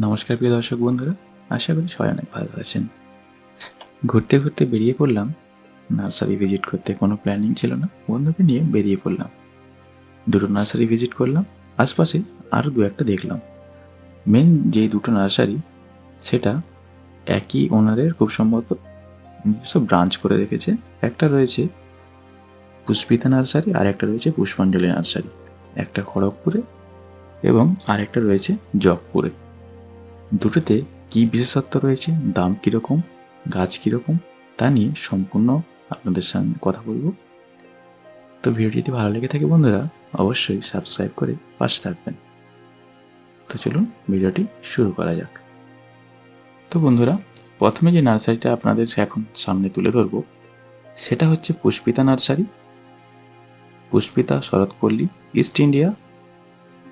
নমস্কার প্রিয় দর্শক বন্ধুরা, আশা করি সবাই অনেক ভালো আছেন। ঘুরতে ঘুরতে বেরিয়ে পড়লাম। নার্সারি ভিজিট করতে কোনো প্ল্যানিং ছিল না, বন্ধুকে নিয়ে বেরিয়ে পড়লাম। দুটো নার্সারি ভিজিট করলাম, আশপাশে আরও দু একটা দেখলাম। মেন যেই দুটো নার্সারি, সেটা একই ওনারের খুব সম্ভবত নিজস্ব ব্রাঞ্চ করে রেখেছে। একটা রয়েছে পুষ্পিতা নার্সারি, আর একটা রয়েছে পুষ্পাঞ্জলি নার্সারি। একটা খড়গপুরে এবং আরেকটা রয়েছে জগপুরে। দুটোতে কী বিশেষত্ব রয়েছে? দাম কীরকম? গাছ কীরকম? তা নিয়ে সম্পূর্ণ আপনাদের সঙ্গে কথা বলব। তো ভিডিও যদি ভালো লেগে থাকে বন্ধুরা, অবশ্যই সাবস্ক্রাইব করে পাশে থাকবেন। তো চলুন ভিডিওটি শুরু করা যাক। তো বন্ধুরা, প্রথমে যে নার্সারিটা আপনাদের এখন সামনে তুলে ধরবো, সেটা হচ্ছে Pushpita nursery. Pushpita Sharatpalli, east India,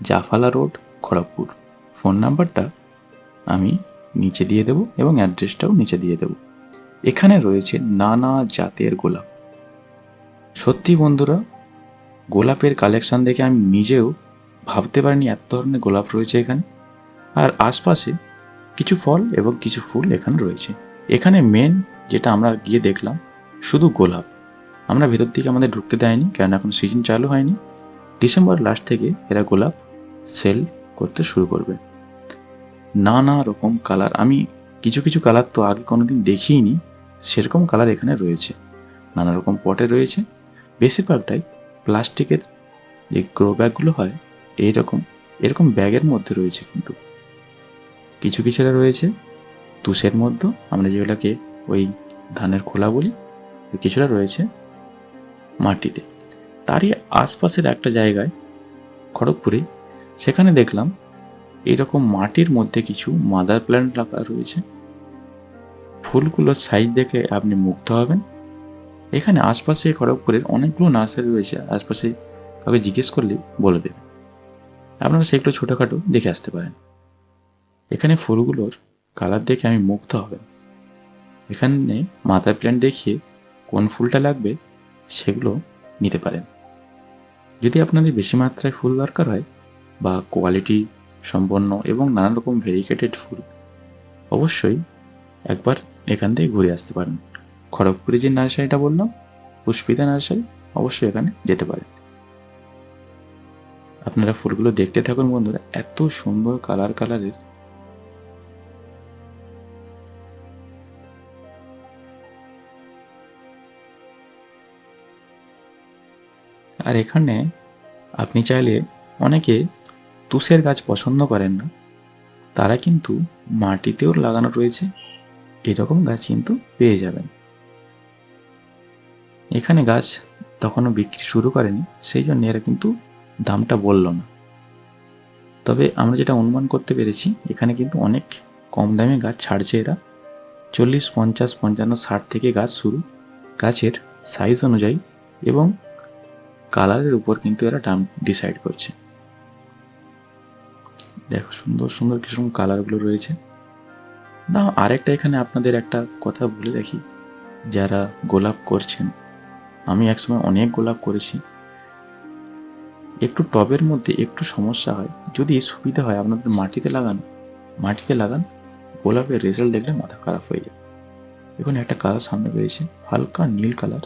Jafala road, Kharagpur. Phone নাম্বারটা আমি নিচে দিয়ে দেব এবং অ্যাড্রেসটাও নিচে দিয়ে দেব। এখানে রয়েছে নানা জাতের গোলাপ। সত্যি বন্ধুরা, গোলাপের কালেকশন দেখে আমি নিজেও ভাবতে পারিনি এত ধরনের গোলাপ রয়েছে এখানে। আর আশপাশে কিছু ফল এবং কিছু ফুল এখানে রয়েছে। এখানে মেন যেটা আমরা গিয়ে দেখলাম, শুধু গোলাপ। আমরা ভেতর দিকে আমাদের ঢুকতে দেয়নি কারণ এখন সিজন চালু হয়নি। ডিসেম্বর লাস্ট থেকে এরা গোলাপ সেল করতে শুরু করবে। নানা রকম কালার আমি কিছু কিছু কালার তো আগে কোনোদিন দেখিনি, সেরকম কালার এখানে রয়েছে। নানা রকম পটে রয়েছে। বেশিরভাগটাই প্লাস্টিকের যে গ্রো ব্যাগগুলো হয়, এইরকম, এরকম ব্যাগের মধ্যে রয়েছে কিন্তু। কিছু কিছুটা রয়েছে তুষের মধ্যে, আমরা যেগুলোকে ওই ধানের খোলা বলি, কিছুটা রয়েছে মাটিতে। তারই আশপাশের একটা জায়গায়, খড়গপুরে, সেখানে দেখলাম এরকম মাটির মধ্যে কিছু মাদার প্ল্যান্ট রাখা রয়েছে। ফুলগুলোর সাইজ দেখে আপনি মুগ্ধ হবেন। এখানে আশপাশে খড়গপুরের অনেকগুলো নার্সারি রয়েছে। আশপাশে কাউকে জিজ্ঞেস করলে বলে দেবে। আপনারা সেগুলো ছোটোখাটো দেখে আসতে পারেন। এখানে ফুলগুলোর কালার দেখে আমি মুগ্ধ হবেন। এখানে মাদার প্ল্যান্ট দেখিয়ে কোন ফুলটা লাগবে সেগুলো নিতে পারেন। যদি আপনাদের বেশি মাত্রায় ফুল দরকার হয় বা কোয়ালিটি সম্পন্ন এবং নানা রকম ভেরিকেটেড ফুল। অবশ্যই একবার এখান থেকে ঘুরে আসতে পারেন। খড়গপুরে যে নার্সারিটা বললাম, পুষ্পিতা নার্সারি অবশ্যই এখানে যেতে পারেন। আপনারা ফুলগুলো দেখতে থাকুন বন্ধুরা, এত সুন্দর কালার কালারের। আর এখানে আপনি চাইলে অনেকে তুষের গাছ পছন্দ করেন না, তারা কিন্তু মাটিতেও লাগানো রয়েছে, এরকম গাছ কিন্তু পেয়ে যাবেন। এখানে গাছ তখনও বিক্রি শুরু করেনি, সেই জন্য এরা কিন্তু দামটা বলল না। তবে আমরা যেটা অনুমান করতে পেরেছি, এখানে কিন্তু অনেক কম দামে গাছ ছাড়ছে এরা। চল্লিশ, পঞ্চাশ, পঞ্চান্ন, ষাট থেকে গাছ শুরু। গাছের সাইজ অনুযায়ী এবং কালারের উপর কিন্তু এরা দাম ডিসাইড করছে। দেখো, সুন্দর সুন্দর কীরকম কালারগুলো রয়েছে। না, আরেকটা এখানে আপনাদের একটা কথা বলে রাখি। যারা গোলাপ করছেন, আমি একসময় অনেক গোলাপ করেছি। একটু টবের মধ্যে একটু সমস্যা হয়। যদি সুবিধা হয়, আপনাদের মাটিতে লাগান মাটিতে লাগান, গোলাপের রেজাল্ট দেখলে মাথা খারাপ হয়ে যায় এখন একটা কালার সামনে রয়েছে, হালকা নীল কালার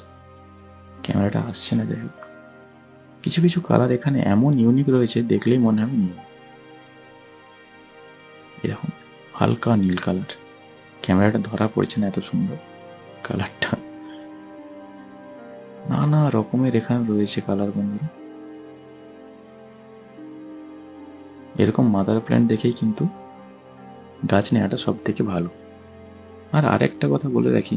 ক্যামেরাটা আসছে না, যাই হোক। কিছু কিছু কালার এখানে এমন ইউনিক রয়েছে, দেখলেই মনে হবে নীল এরকম, হালকা নীল কালার। ক্যামেরাটা ধরা পড়ছে না এত সুন্দর কালারটা। নানা রকমের এখানে রয়েছে কালার বন্ধুরা এরকম মাদার প্ল্যান্ট দেখেই কিন্তু গাছ নেওয়াটা সব থেকে ভালো। আর আরেকটা কথা বলে রাখি,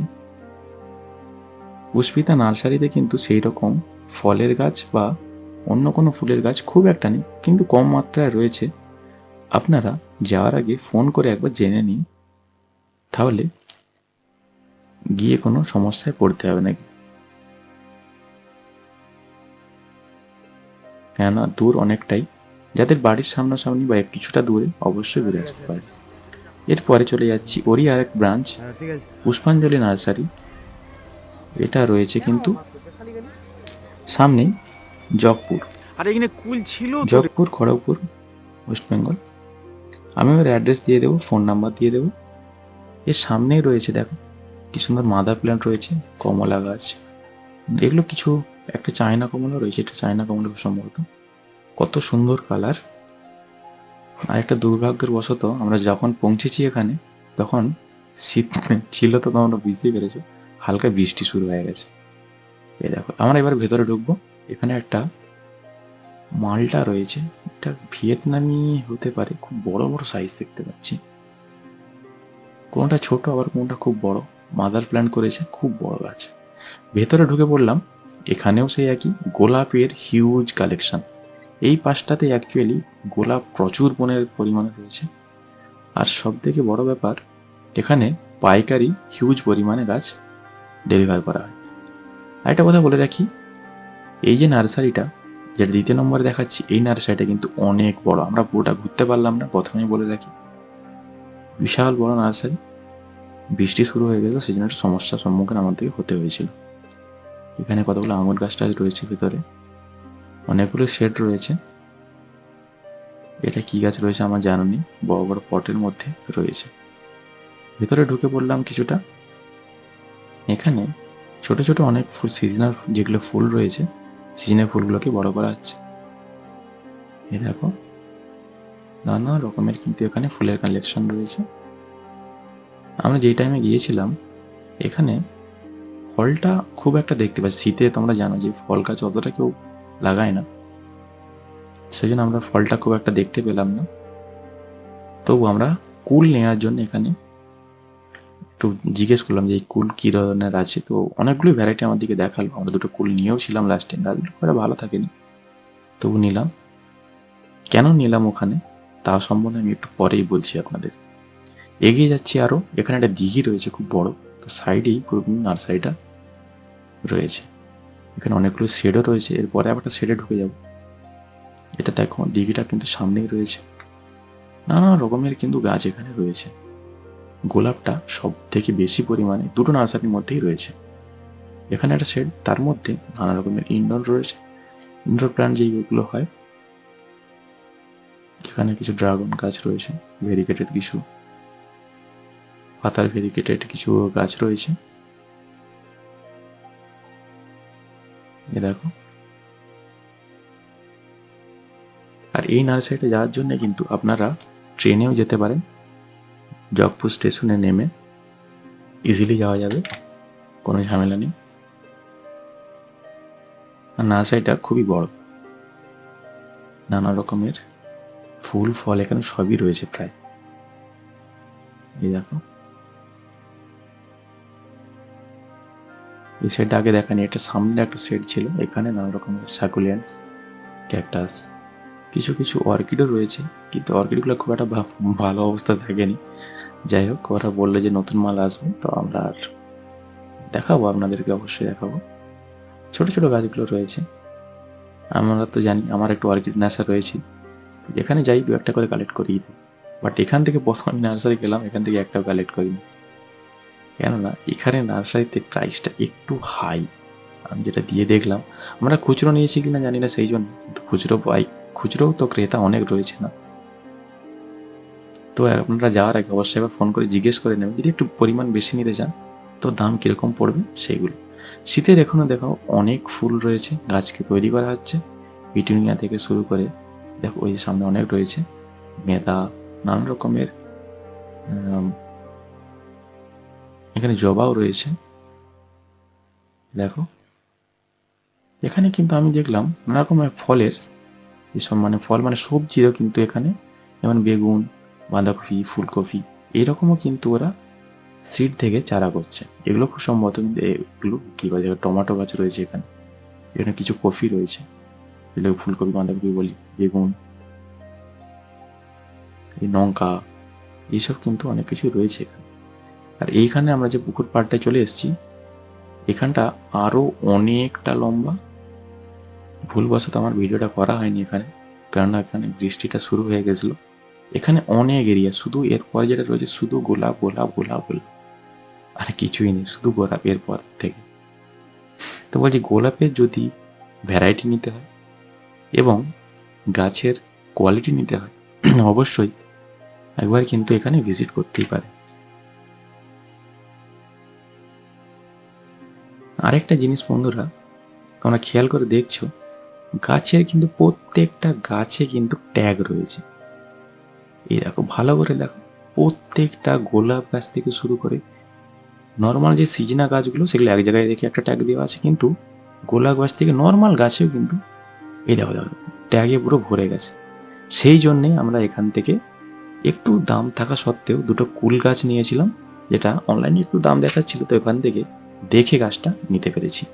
পুষ্পিতা নার্সারিতে কিন্তু সেই রকম ফলের গাছ বা অন্য কোনো ফুলের গাছ খুব একটা নেই, কিন্তু কম মাত্রায় রয়েছে। আপনারা যাওয়ার আগে ফোন করে একবার জেনে নিন তাহলে গিয়ে কোনো সমস্যায় পড়তে হবে না কেননা দূর অনেকটাই যাদের বাড়ির সামনাসামনি বা কিছুটা দূরে অবশ্যই ঘুরে আসতে পারে। এরপরে চলে যাচ্ছি ওরই আরেক ব্রাঞ্চ পুষ্পাঞ্জলি নার্সারি। এটা রয়েছে কিন্তু সামনেই জগপুর। আর এখানে কুল ছিল জগপুর খড়গপুর ওয়েস্ট বেঙ্গল। আমি ওর অ্যাড্রেস দিয়ে দেবো ফোন নাম্বার দিয়ে দেবো। এর সামনেই রয়েছে, দেখো, কি সুন্দর মাদার প্ল্যান্ট রয়েছে, কমলা গাছ। এগুলো কিছু, একটা চায়না কমলা রয়েছে, এটা চায়না কমলা সম্ভবত। কত সুন্দর কালার আর একটা দুর্ভাগ্যের বশত আমরা যখন পৌঁছেছি এখানে, তখন শীত ছিল তো তোমরা বুঝতেই পেরেছ, হালকা বৃষ্টি শুরু হয়ে গেছে। এই দেখো, আমরা এবার ভেতরে ঢুকবো, এখানে একটা মালটা রয়েছে, এটা ভিয়েতনামি হতে পারে, খুব বড় বড় সাইজ দেখতে পাচ্ছি। কোনটা ছোট আবার কোনটা খুব বড় মাদার প্ল্যান্ট করেছে, খুব বড় গাছ ভেতরে ঢুকে পড়লাম, এখানেও সেই একই, গোলাপের হিউজ কালেকশন এই পাশটাতে অ্যাকচুয়ালি গোলাপ প্রচুর পনেরো পরিমাণে রয়েছে। আর সব থেকে বড় ব্যাপার, এখানে পাইকারি হিউজ পরিমাণে গাছ ডেলিভার করা হয়। আর একটা কথা বলে রাখি, এই যে নার্সারিটা যেটা দ্বিতীয় নম্বরে দেখাচ্ছি, এই নার্সারিটা কিন্তু অনেক বড়। আমরা পুরোটা ঘুরতে পারলাম না, প্রথমেই বলে রাখি। বিশাল বড় নার্সারি বৃষ্টি শুরু হয়ে গেল সেই জন্য একটা সমস্যার সম্মুখীন আমাদেরকে হতে হয়েছিল। এখানে কতগুলো আঙুর গাছটা রয়েছে ভিতরে। অনেকগুলো শেড রয়েছে। এটা কি গাছ রয়েছে আমার জানা নেই। বড় বড় পটের মধ্যে রয়েছে। ভিতরে ঢুকে পড়লাম কিছুটা। এখানে ছোট ছোট অনেক সিজনাল যেগুলো ফুল রয়েছে সিজনের ফুলগুলোকে বড় করা হচ্ছে। এই দেখো, নানা রকমের কিন্তু এখানে ফুলের কালেকশন রয়েছে। আমরা যেই টাইমে গিয়েছিলাম, এখানে ফলটা খুব একটা দেখতে পাচ্ছি শীতে তোমরা জানো যে ফল গাছ অতটা কেউ লাগায় না। সেই জন্য আমরা ফলটা খুব একটা দেখতে পেলাম না। তবু আমরা কুল নেওয়ার জন্য এখানে একটু জিজ্ঞেস করলাম যে, এই কুল কী ধরনের আছে? তো অনেকগুলো ভ্যারাইটি আমার দিকে দেখাল। আমরা দুটো কুল নিয়েও ছিলাম লাস্টে গাছগুলো খুব ভালো থাকেনি। তবু নিলাম। কেন নিলাম ওখানে? তা সম্বন্ধে আমি একটু পরেই বলছি আপনাদের। এগিয়ে যাচ্ছি আরও এখানে একটা দিঘি রয়েছে, খুব বড়। তো সাইডেই পুরো নার্সারিটা রয়েছে। এখানে অনেকগুলো শেডও রয়েছে। এরপরে আবার একটা শেডে ঢুকে যাব। এটা দেখো, দিঘিটা কিন্তু সামনেই রয়েছে। নানা রকমের কিন্তু গাছ এখানে রয়েছে। গোলাপটা সব থেকে বেশি পরিমাণে দুটো নার্সারির মধ্যেই রয়েছে। এখানে একটা শেড, তার মধ্যে নানা রকমের ইনডোর রয়েছে। ইনডোর প্ল্যান্ট যেইগুলো হয়, এখানে কিছু ড্রাগন গাছ রয়েছে ভেরিকেটেড কিছু পাতার ভেরিকেটেড কিছু গাছ রয়েছে। এ দেখো। আর এই নার্সারিটা যাওয়ার জন্য কিন্তু আপনারা ট্রেনেও যেতে পারেন। জগপুর স্টেশনে নেমে ইজিলি যাওয়া যাবে, কোনো ঝামেলা নেই। আর নার্সারিটা খুবই বড়। নানা রকমের ফুল, ফল এখানে সবই রয়েছে প্রায়। এই দেখো। এই সেটটা আগে দেখানি এটা সামনে একটা সেট ছিল, এখানে নানা রকমের সাকুলিয়ান্স, ক্যাকটাস। কিছু কিছু অর্কিডও রয়েছে, কিন্তু অর্কিডগুলো খুব একটা ভালো অবস্থা থাকেনি যাই হোক, ওরা বললে যে নতুন মাল আসবে, তো আমরা আর দেখাবো, আপনাদেরকে অবশ্যই দেখাবো। ছোট ছোট গাছগুলো রয়েছে। আমরা তো জানি, আমার একটু অর্কিড নেশা রয়েছে। তো যেখানে যাই, দু একটা করে কালেক্ট দিই। বাট এখান থেকে প্রথম আমি নার্সারি গেলাম, এখান থেকে একটাও কালেক্ট করিনি। কেননা, এখানে নার্সারিতে প্রাইসটা একটু হাই। আমি যেটা দিয়ে দেখলাম, আমরা খুচরো নিয়েছি কিনা জানি না, সেই জন্য। খুচরো পাই খুচরোও তো ক্রেতা অনেক রয়েছে না। তো আপনারা যাওয়ার আগে অবশ্যই একবার ফোন করে জিজ্ঞেস করে নেবেন, যদি একটু পরিমাণ বেশি নিতে চান, তো দাম কীরকম পড়বে সেইগুলো। শীতের এখনও দেখো অনেক ফুল রয়েছে, গাছকে তৈরি করা হচ্ছে। পিটুনিয়া থেকে শুরু করে, দেখো ওই সামনে অনেক রয়েছে, মেদা, নানান রকমের এখানে জবাও রয়েছে। দেখো, এখানে কিন্তু আমি দেখলাম নানা রকমের ফলের এসব মানে ফল মানে সবজিরও কিন্তু এখানে যেমন বেগুন, বাঁধাকপি, ফুলকপি এরকমও কিন্তু ওরা সিড থেকে চারা করছে। এগুলো খুব সম্ভবত কিন্তু এগুলো কী করে টমেটো গাছ রয়েছে এখানে। এখানে কিছু কফি রয়েছে। এগুলো ফুলকপি, বাঁধাকপি বলি, বেগুন, এই লঙ্কা, এইসব কিন্তু অনেক কিছু রয়েছে এখানে। আর এইখানে আমরা যে পুকুর পাড়টায় চলে এসেছি, এখানটা আরও অনেকটা লম্বা ভুলবশত আমার ভিডিওটা করা হয়নি এখানে, কেননা এখানে বৃষ্টিটা শুরু হয়ে গেছিল। এখানে অনেক এরিয়া শুধু এরপরে যেটা রয়েছে, শুধু গোলাপ গোলাপ গোলাপ গোলাপ। আর কিছুই নেই, শুধু গোলাপ এরপর থেকে। তো বলছি, গোলাপের যদি ভ্যারাইটি নিতে হয় এবং গাছের কোয়ালিটি নিতে হয়, অবশ্যই একবার কিন্তু এখানে ভিজিট করতেই পারে। আরেকটা জিনিস বন্ধুরা, তোমরা খেয়াল করে দেখছ গাছের কিন্তু প্রত্যেকটা গাছে কিন্তু ট্যাগ রয়েছে। এই দেখো, ভালো করে দেখো, প্রত্যেকটা গোলাপ গাছ থেকে শুরু করে নর্মাল যে সিজনা গাছগুলো, সেগুলো এক জায়গায় রেখে একটা ট্যাগ দেওয়া আছে, কিন্তু গোলাপ গাছ থেকে নর্মাল গাছেও কিন্তু এই দেখো দেখো ট্যাগে পুরো ভরে গেছে। সেই জন্যে আমরা এখান থেকে একটু দাম থাকা সত্ত্বেও দুটো কুল গাছ নিয়েছিলাম, যেটা অনলাইনে একটু দাম দেখাচ্ছিল, তো এখান থেকে দেখে গাছটা নিতে পেরেছি।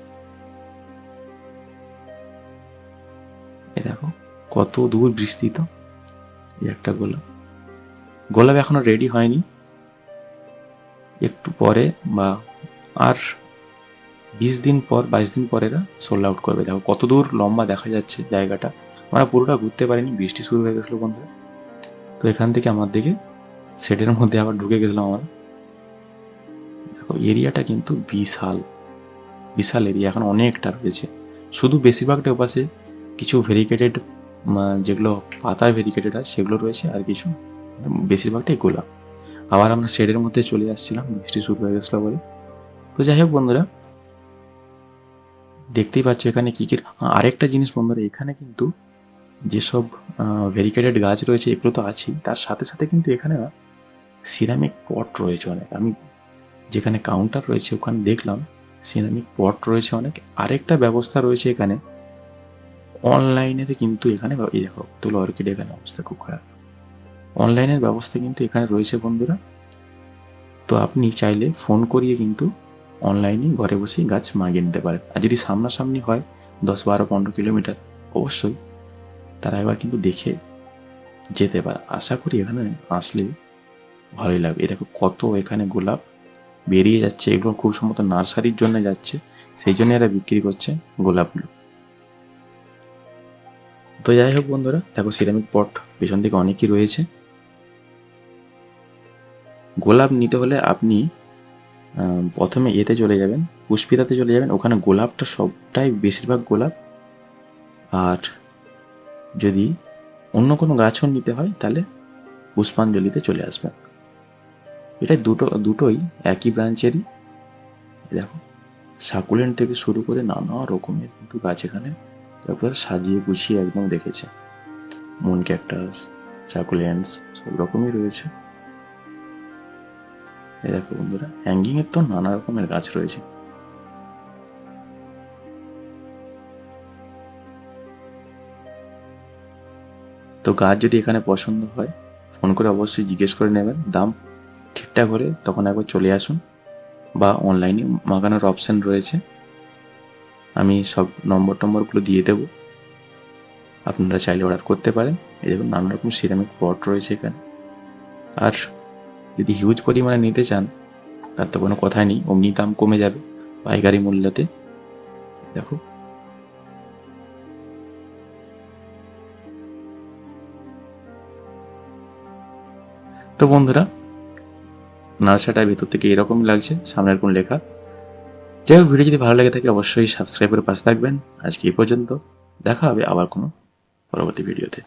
কত দূর বিস্তৃত এই একটা গোলাপ। গোলাপ এখনও রেডি হয়নি। একটু পরে বা আর বিশ দিন পর, বাইশ দিন পর এরা সোল্ড আউট করবে। দেখো কত দূর লম্বা দেখা যাচ্ছে জায়গাটা। আমরা পুরোটা ঘুরতে পারিনি, বৃষ্টি শুরু হয়ে গেছিল বন্ধুরা। তো এখান থেকে আমার দিকে সেটের মধ্যে আবার ঢুকে গেছিলাম আমরা। দেখো এরিয়াটা কিন্তু বিশাল। বিশাল এরিয়া, এখন অনেকটা রয়েছে। শুধু বেশিরভাগটা ওপাশে কিছু ভেরিকেটেড যেগুলো পাতার ভেরিকেটেড হয়, সেগুলো রয়েছে আর কিছু। বেশিরভাগটাই গোলাপ। আবার আমরা শেডের মধ্যে চলে আসছিলাম, বৃষ্টি শুরু হয়ে গেছিল বলে। তো যাই হোক বন্ধুরা, দেখতেই পাচ্ছ এখানে কী কী আরেকটা জিনিস বন্ধুরা, এখানে কিন্তু যেসব ভেরিকেটেড গাছ রয়েছে, এগুলো তো আছেই। তার সাথে সাথে কিন্তু এখানে সিরামিক পট রয়েছে অনেক। আমি যেখানে কাউন্টার রয়েছে ওখানে দেখলাম সিরামিক পট রয়েছে অনেক। আরেকটা ব্যবস্থা রয়েছে এখানে। অনলাইনের কিন্তু এখানে এই দেখো, তুলো অর্কিড এখানে অবস্থা খুব খারাপ। অনলাইনের ব্যবস্থা কিন্তু এখানে রয়েছে বন্ধুরা। তো আপনি চাইলে ফোন করিয়ে কিন্তু অনলাইনে ঘরে বসেই গাছ মাগিয়ে নিতে পারেন। আর যদি সামনাসামনি হয়, দশ, বারো, পনেরো কিলোমিটার, অবশ্যই তারা এবার কিন্তু দেখে যেতে পারে। আশা করি এখানে আসলে ভালোই লাগবে। এ দেখো কত এখানে গোলাপ বেরিয়ে যাচ্ছে। এগুলো খুব সম্ভবত নার্সারির জন্য যাচ্ছে। সেই জন্য এরা বিক্রি করছে গোলাপগুলো। তো যাই হোক বন্ধুরা, দেখো সিরামিক পট পেছন দিকে অনেকই রয়েছে। গোলাপ নিতে হলে আপনি প্রথমে এতে চলে যাবেন, পুষ্পিতাতে চলে যাবেন। ওখানে গোলাপটা সবটাই বেশিরভাগ গোলাপ। আর যদি অন্য কোনো গাছও নিতে হয়, তাহলে পুষ্পাঞ্জলিতে চলে আসবেন এটা দুটো, দুটোই একই ব্রাঞ্চেরই। দেখো, সাকুলেন্ট থেকে শুরু করে নানা রকমের কিন্তু গাছ এখানে তারপর সাজিয়ে গুছিয়ে একদম রেখেছে মুন ক্যাকটাস সাকুলেন্টস সব রকমই রয়েছে। এই দেখো বন্ধুরা হ্যাঙ্গিং এর তো নানা রকমের গাছ রয়েছে। তো গাছ যদি এখানে পছন্দ হয়, ফোন করে অবশ্যই জিজ্ঞেস করে নেবেন। দাম ঠিকঠাক হলে তখন একবার চলে আসুন। বা অনলাইনে মাগানোর অপশান রয়েছে। আমি সব নম্বর টম্বরগুলো দিয়ে দেবো। আপনারা চাইলে অর্ডার করতে পারেন। এই দেখুন, নানা রকম সিরামিক পট রয়েছে এখানে। আর যদি হিউজ পরিমাণে নিতে চান, তার তো কোনো কথাই নেই, অমনি দাম কমে যাবে পাইকারি মূল্যতে। দেখো। তো বন্ধুরা, নার্সারিটার ভেতর থেকে এরকমই লাগছে, সামনের কোন লেখা। যাই হোক ভিডিও যদি ভালো লেগে থাকে, অবশ্যই সাবস্ক্রাইব করে পাশে থাকবেন। আজকে এই পর্যন্ত, দেখা হবে আবার কোনো পরবর্তী ভিডিওতে